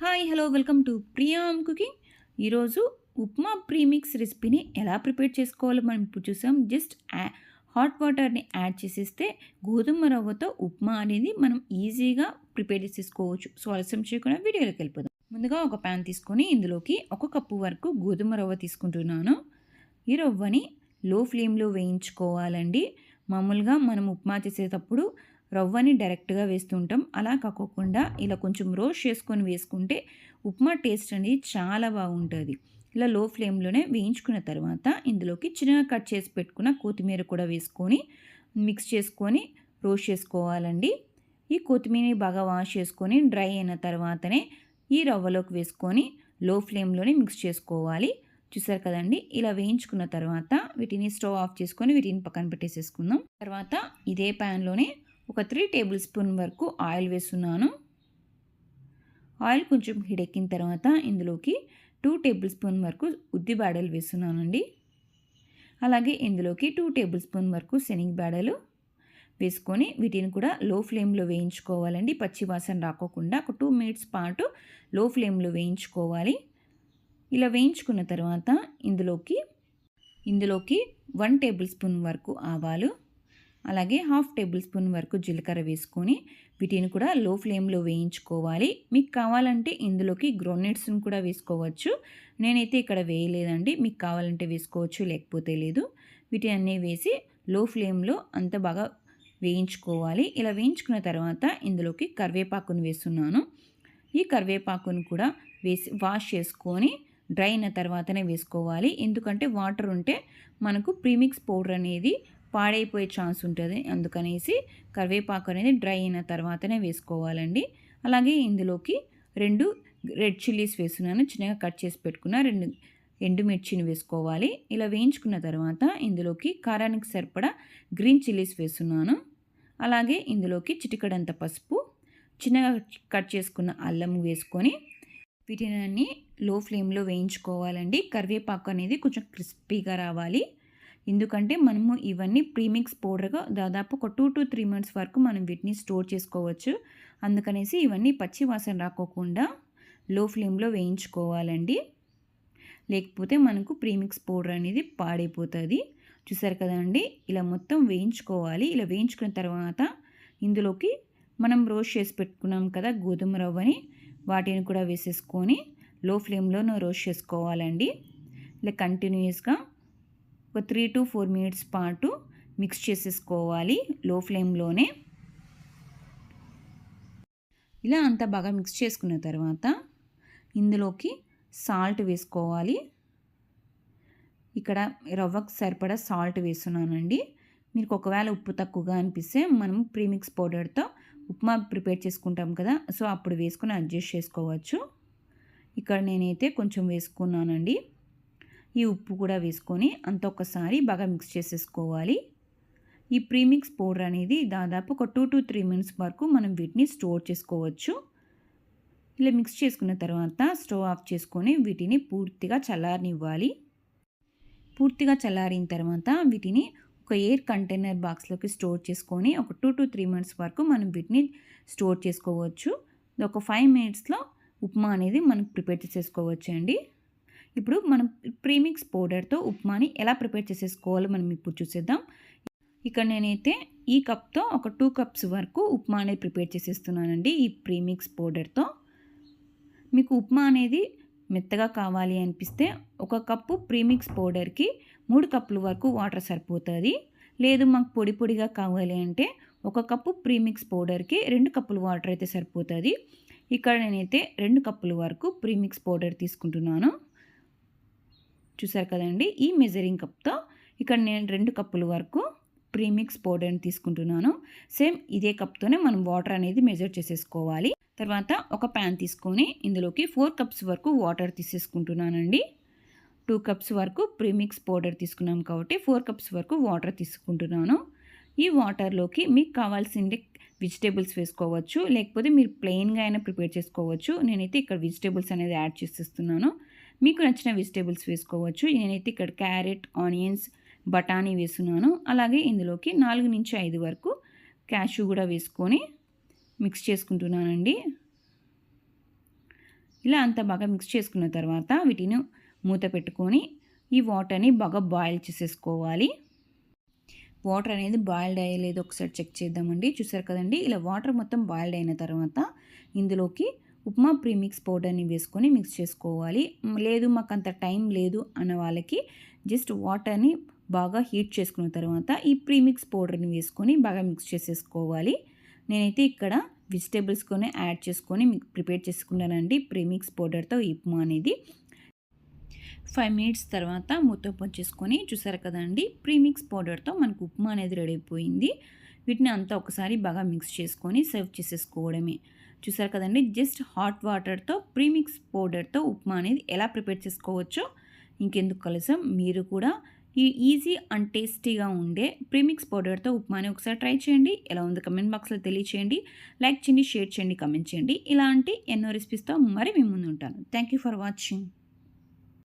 Hi hello welcome to Priyam cooking ఈరోజు upma premix రెసిపీని ఎలా ప్రిపేర్ చేసుకోవాలో మనం ఇప్పుడు చూసాం. జస్ట్ హాట్ వాటర్ని యాడ్ చేసేస్తే గోధుమ రవ్వతో ఉప్మా అనేది మనం ఈజీగా ప్రిపేర్ చేసేసుకోవచ్చు. సో ఆలస్యం చేయకుండా వీడియోలోకి వెళ్ళిపోదాం. ముందుగా ఒక ప్యాన్ తీసుకొని ఇందులోకి ఒక కప్పు వరకు గోధుమ రవ్వ తీసుకుంటున్నాను. ఈ రవ్వని లో ఫ్లేమ్లో వేయించుకోవాలండి. మామూలుగా మనం ఉప్మా చేసేటప్పుడు రవ్వని డైరెక్ట్గా వేస్తుంటాం. అలా కాకోకుండా ఇలా కొంచెం రోస్ట్ చేసుకొని వేసుకుంటే ఉప్మా టేస్ట్ అనేది చాలా బాగుంటుంది. ఇలా లో ఫ్లేమ్లోనే వేయించుకున్న తర్వాత ఇందులోకి చిన్నగా కట్ చేసి పెట్టుకున్న కొత్తిమీర కూడా వేసుకొని మిక్స్ చేసుకొని రోస్ట్ చేసుకోవాలండి. ఈ కొత్తిమీరని బాగా వాష్ చేసుకొని డ్రై అయిన తర్వాతనే ఈ రవ్వలోకి వేసుకొని లో ఫ్లేమ్లోనే మిక్స్ చేసుకోవాలి. చూసారు కదండి? ఇలా వేయించుకున్న తర్వాత వీటిని స్టవ్ ఆఫ్ చేసుకొని వీటిని పక్కన పెట్టేసేసుకుందాం. తర్వాత ఇదే ప్యాన్లోనే ఒక త్రీ టేబుల్ స్పూన్ వరకు ఆయిల్ వేస్తున్నాను. ఆయిల్ కొంచెం హిడెక్కిన తర్వాత ఇందులోకి టూ టేబుల్ స్పూన్ వరకు ఉద్ది బేడలు వేస్తున్నానండి. అలాగే ఇందులోకి టూ టేబుల్ స్పూన్ వరకు శనగ బేడలు వేసుకొని వీటిని కూడా లో ఫ్లేమ్లో వేయించుకోవాలండి. పచ్చి వాసన రాకోకుండా ఒక టూ మినిట్స్ పాటు లో ఫ్లేమ్లో వేయించుకోవాలి. ఇలా వేయించుకున్న తర్వాత ఇందులోకి ఇందులోకి వన్ టేబుల్ స్పూన్ వరకు ఆవాలు అలాగే హాఫ్ టేబుల్ స్పూన్ వరకు జీలకర్ర వేసుకొని వీటిని కూడా లో ఫ్లేమ్లో వేయించుకోవాలి. మీకు కావాలంటే ఇందులోకి గ్రోనెట్స్ని కూడా వేసుకోవచ్చు. నేనైతే ఇక్కడ వేయలేదండి. మీకు కావాలంటే వేసుకోవచ్చు లేకపోతే లేదు. వీటి అన్నీ వేసి లో ఫ్లేమ్లో అంత బాగా వేయించుకోవాలి. ఇలా వేయించుకున్న తర్వాత ఇందులోకి కరివేపాకును వేస్తున్నాను. ఈ కరివేపాకును కూడా వేసి వాష్ చేసుకొని డ్రై అయిన తర్వాతనే వేసుకోవాలి. ఎందుకంటే వాటర్ ఉంటే మనకు ప్రీమిక్స్ పౌడర్ అనేది పాడైపోయే ఛాన్స్ ఉంటుంది. అందుకనేసి కరివేపాకు అనేది డ్రై అయిన తర్వాతనే వేసుకోవాలండి. అలాగే ఇందులోకి రెండు రెడ్ చిల్లీస్ వేస్తున్నాను. చిన్నగా కట్ చేసి పెట్టుకున్న రెండు ఎండుమిర్చిని వేసుకోవాలి. ఇలా వేయించుకున్న తర్వాత ఇందులోకి కారానికి సరిపడా గ్రీన్ చిల్లీస్ వేస్తున్నాను. అలాగే ఇందులోకి చిటికడంత పసుపు చిన్నగా కట్ చేసుకున్న అల్లం వేసుకొని వీటిని లో ఫ్లేమ్లో వేయించుకోవాలండి. కరివేపాకు అనేది కొంచెం క్రిస్పీగా రావాలి. ఎందుకంటే మనము ఇవన్నీ ప్రీమిక్స్ పౌడర్గా దాదాపు ఒక టూ టు త్రీ మంత్స్ వరకు మనం వీటిని స్టోర్ చేసుకోవచ్చు. అందుకనేసి ఇవన్నీ పచ్చి వాసన రాకోకుండా లో ఫ్లేమ్లో వేయించుకోవాలండి. లేకపోతే మనకు ప్రీమిక్స్ పౌడర్ అనేది పాడైపోతుంది. చూసారు కదండి ఇలా మొత్తం వేయించుకోవాలి. ఇలా వేయించుకున్న తర్వాత ఇందులోకి మనం రోస్ట్ చేసి పెట్టుకున్నాం కదా గోధుమ రవ్వని వాటిని కూడా వేసేసుకొని లో ఫ్లేమ్లోనూ రోస్ట్ చేసుకోవాలండి. ఇలా కంటిన్యూస్గా ఒక త్రీ టు ఫోర్ మినిట్స్ పాటు మిక్స్ చేసేసుకోవాలి లో ఫ్లేమ్లోనే. ఇలా అంతా బాగా మిక్స్ చేసుకున్న తర్వాత ఇందులోకి సాల్ట్ వేసుకోవాలి. ఇక్కడ రవ్వకు సరిపడా సాల్ట్ వేస్తున్నానండి. మీకు ఒకవేళ ఉప్పు తక్కువగా అనిపిస్తే మనం ప్రీమిక్స్ పౌడర్తో ఉప్మా ప్రిపేర్ చేసుకుంటాం కదా సో అప్పుడు వేసుకుని అడ్జస్ట్ చేసుకోవచ్చు. ఇక్కడ నేనైతే కొంచెం వేసుకున్నానండి. ఈ ఉప్పు కూడా వేసుకొని అంత ఒకసారి బాగా మిక్స్ చేసేసుకోవాలి. ఈ ప్రీమిక్స్ పౌడర్ అనేది దాదాపు ఒక టూ టు త్రీ మినిట్స్ వరకు మనం వీటిని స్టోర్ చేసుకోవచ్చు. ఇలా మిక్స్ చేసుకున్న తర్వాత స్టవ్ ఆఫ్ చేసుకొని వీటిని పూర్తిగా చల్లారనివ్వాలి. పూర్తిగా చల్లారిన తర్వాత వీటిని ఒక ఎయిర్ కంటైనర్ బాక్స్లోకి స్టోర్ చేసుకొని ఒక టూ టు త్రీ మినిట్స్ వరకు మనం వీటిని స్టోర్ చేసుకోవచ్చు. ఒక ఫైవ్ మినిట్స్లో ఉప్మా అనేది మనం ప్రిపేర్ చేసేసుకోవచ్చు అండి ఇప్పుడు మనం ప్రీమిక్స్ పౌడర్తో ఉప్మాని ఎలా ప్రిపేర్ చేసేసుకోవాలో మనం ఇప్పుడు చూసేద్దాం. ఇక్కడ నేనైతే ఈ కప్తో ఒక టూ కప్స్ వరకు ఉప్మా అనేది ప్రిపేర్ చేసేస్తున్నానండి ఈ ప్రీమిక్స్ పౌడర్తో. మీకు ఉప్మా అనేది మెత్తగా కావాలి అనిపిస్తే ఒక కప్పు ప్రీమిక్స్ పౌడర్కి మూడు కప్పుల వరకు వాటర్ సరిపోతుంది. లేదు మాకు పొడి పొడిగా కావాలి అంటే ఒక కప్పు ప్రీమిక్స్ పౌడర్కి రెండు కప్పులు వాటర్ అయితే సరిపోతుంది. ఇక్కడ నేనైతే రెండు కప్పుల వరకు ప్రీమిక్స్ పౌడర్ తీసుకుంటున్నాను. చూసారు కదండి ఈ మెజరింగ్ కప్తో ఇక్కడ నేను రెండు కప్పుల వరకు ప్రీమిక్స్ పౌడర్ని తీసుకుంటున్నాను. సేమ్ ఇదే కప్తోనే మనం వాటర్ అనేది మెజర్ చేసేసుకోవాలి. తర్వాత ఒక ప్యాన్ తీసుకొని ఇందులోకి ఫోర్ కప్స్ వరకు వాటర్ తీసేసుకుంటున్నానండి. టూ కప్స్ వరకు ప్రీమిక్స్ పౌడర్ తీసుకున్నాం కాబట్టి ఫోర్ కప్స్ వరకు వాటర్ తీసుకుంటున్నాను. ఈ వాటర్లోకి మీకు కావాల్సింది వెజిటేబుల్స్ వేసుకోవచ్చు లేకపోతే మీరు ప్లెయిన్గా అయినా ప్రిపేర్ చేసుకోవచ్చు. నేనైతే ఇక్కడ వెజిటేబుల్స్ అనేది యాడ్ చేసేస్తున్నాను. మీకు నచ్చిన వెజిటేబుల్స్ వేసుకోవచ్చు. నేనైతే ఇక్కడ క్యారెట్ ఆనియన్స్ బఠానీ వేస్తున్నాను. అలాగే ఇందులోకి నాలుగు నుంచి ఐదు వరకు క్యాషు కూడా వేసుకొని మిక్స్ చేసుకుంటున్నానండి. ఇలా అంతా బాగా మిక్స్ చేసుకున్న తర్వాత వీటిని మూత పెట్టుకొని ఈ వాటర్ని బాగా బాయిల్ చేసేసుకోవాలి. వాటర్ అనేది బాయిల్డ్ అయ్యలేదు ఒకసారి చెక్ చేద్దామండి. చూసారు కదండి? ఇలా వాటర్ మొత్తం బాయిల్డ్ అయిన తర్వాత ఇందులోకి ఉప్మా ప్రీమిక్స్ పౌడర్ని వేసుకొని మిక్స్ చేసుకోవాలి. లేదు మాకు అంత టైం లేదు అన్న వాళ్ళకి జస్ట్ వాటర్ని బాగా హీట్ చేసుకున్న తర్వాత ఈ ప్రీమిక్స్ పౌడర్ని వేసుకొని బాగా మిక్స్ చేసేసుకోవాలి. నేనైతే ఇక్కడ వెజిటేబుల్స్ కొని యాడ్ చేసుకొని మీకు ప్రిపేర్ చేసుకున్నానండి ప్రీమిక్స్ పౌడర్తో ఉప్మా అనేది. ఫైవ్ మినిట్స్ తర్వాత మూత చేసుకొని చూసారు కదండి ప్రీమిక్స్ పౌడర్తో మనకు ఉప్మా అనేది రెడీ అయిపోయింది. వీటిని అంతా ఒకసారి బాగా మిక్స్ చేసుకొని సర్వ్ చేసేసుకోవడమే. చూసారు కదండి జస్ట్ హాట్ వాటర్తో ప్రీమిక్స్ పౌడర్తో ఉప్మా అనేది ఎలా ప్రిపేర్ చేసుకోవచ్చో ఇంకెందుకు కలసం మీరు కూడా ఈ ఈజీ అండ్ టేస్టీగా ఉండే ప్రీమిక్స్ పౌడర్తో ఉప్మాని ఒకసారి ట్రై చేయండి. ఎలా ఉంది కమెంట్ బాక్స్లో తెలియచేయండి. లైక్ చేయండి షేర్ చేయండి కమెంట్ చేయండి. ఇలాంటి ఎన్నో రెసిపీస్తో మరి మేము ముందు ఉంటాను థ్యాంక్ యూ ఫర్ వాచింగ్.